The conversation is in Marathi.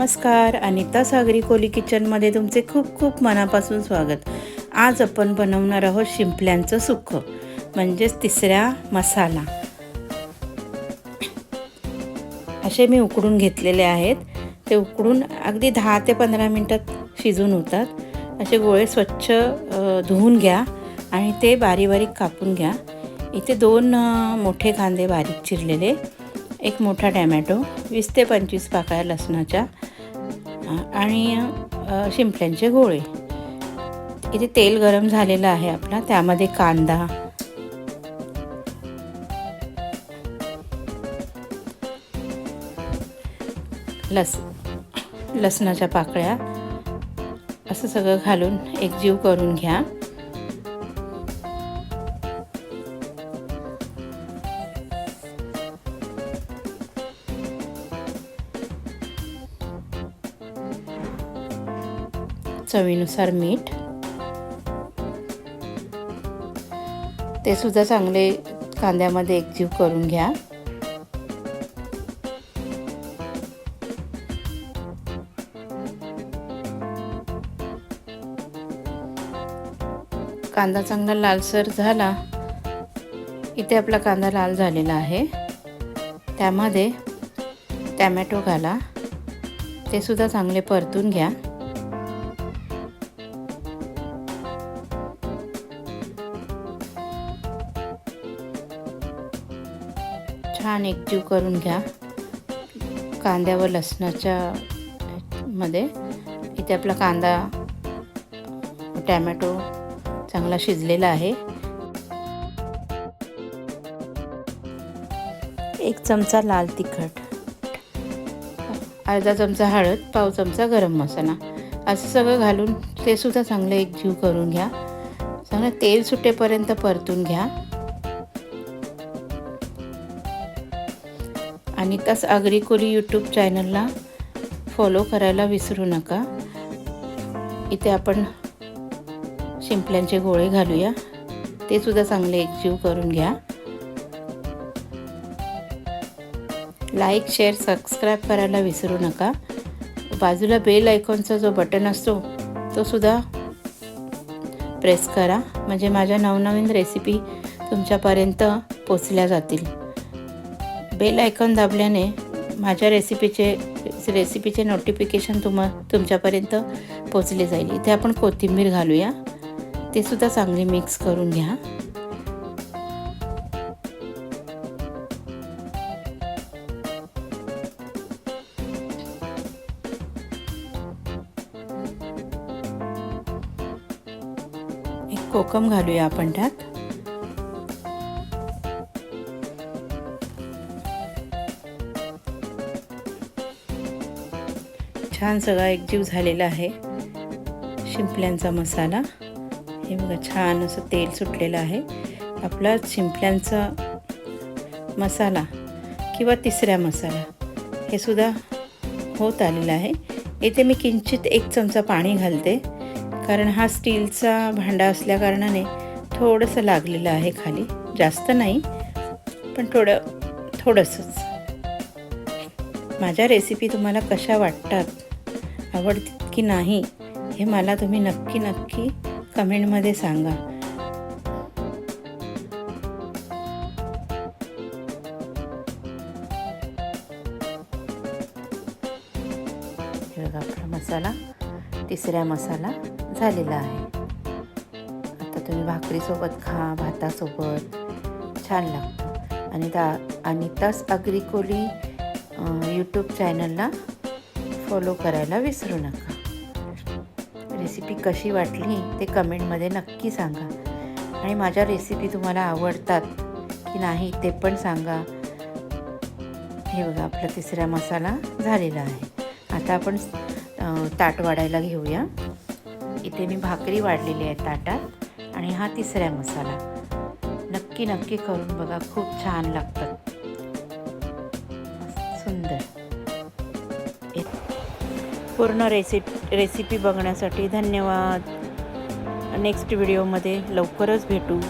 नमस्कार अनिता सागरी कोली किचनमध्ये तुमचे खूप खूप मनापासून स्वागत. आज आपण बनवणार आहोत शिंपल्यांचं सुख म्हणजेच तिसऱ्या मसाला. असे मी उकडून घेतलेले आहेत. ते उकडून अगदी दहा ते पंधरा मिनटात शिजून होतात. असे गोळे स्वच्छ धुवून घ्या आणि ते बारीक बारीक कापून घ्या. इथे दोन मोठे कांदे बारीक चिरलेले एक मोठा टॅमॅटो वीस ते पंचवीस पाकळ्या लसणाच्या आणि शिंपल्यांचे गोळे. इथे तेल गरम झालेलं आहे आपला त्यामध्ये कांदा. लस लसणाच्या पाकळ्या. असं सगळं घालून एकजीव करून घ्या. चवीनुसार मीठ. ते सुद्धा चांगले कांद्यामध्ये एकजीव करून घ्या. कांदा चांगला लालसर झाला. इथे आपला कांदा लाल झालेला आहे. त्यामध्ये टॅमॅटो घाला. ते सुद्धा चांगले परतून घ्या. छान एकजीव करून घ्या. कांद्या व लसणाच्या मध्ये. इथे आपला कांदा टॅमॅटो चांगला शिजलेला आहे. एक चमचा लाल तिखट. अर्धा चमचा हळद पाव चमचा गरम मसाला. असं सगळं घालून ते सुद्धा चांगलं एकजीव करून घ्या. चांगलं तेल सुटेपर्यंत परतून घ्या. आणि आगरीकोली आगरी कोली यूट्यूब चॅनलला फॉलो करायला विसरू नका. इथे आपण शिंपल्यांचे गोळे घालूया. ते सुद्धा चांगले एकजीव करून घ्या. लाईक शेअर सबस्क्राईब करायला विसरू नका. बाजूला बेल आयकॉनचा जो बटन असतो तो सुद्धा प्रेस करा. म्हणजे माझ्या नवनवीन रेसिपी तुमच्यापर्यंत पोचल्या जातील. बेल आयकॉन दाबल्याने माझ्या रेसिपीचे रेसिपीचे नोटिफिकेशन तुम तुमच्यापर्यंत पोचले जाईल. इथे आपण कोथिंबीर घालूया. ते सुद्धा चांगली मिक्स करून घ्या. एक कोकम घालूया आपण त्यात. छान सगळा एकजीव झालेला आहे. शिंपल्यांचा मसाला. हे बघा छान असं तेल सुटलेलं आहे. आपला शिंपल्यांचा मसाला किंवा तिसऱ्या मसाला हे सुद्धा होत आलेलं आहे. इथे मी किंचित एक चमचा पाणी घालते. कारण हा स्टीलचा भांडा असल्याकारणाने थोडंसं लागलेलं आहे खाली. जास्त नाही पण थोडं थोडंसंच. माझ्या रेसिपी तुम्हाला कशा वाटतात? आवडतात की नाही हे मला तुम्ही नक्की नक्की कमेंटमध्ये सांगा. आपला मसाला तिसऱ्या मसाला झालेला आहे. आता तुम्ही भाकरीसोबत खा भातासोबत. छान लागतं. आणि दा आणि तस अग्रिकोली यूट्यूब चॅनलला फॉलो करायला विसरू नका. रेसिपी कशी वाटली ते कमेंटमध्ये नक्की सांगा. आणि माझ्या रेसिपी तुम्हाला आवडतात की नाही ते पण सांगा. हे बघा आपला तिसरा मसाला झालेला आहे. आता आपण ताट वाढायला घेऊया. इथे मी भाकरी वाढलेली आहे ताटात आणि हा तिसरा मसाला. नक्की नक्की करून बघा खूप छान लागतात. पूर्ण रेसिप रेसिपी बघण्यासाठी धन्यवाद. नेक्स्ट व्हिडिओमध्ये लवकरच भेटू.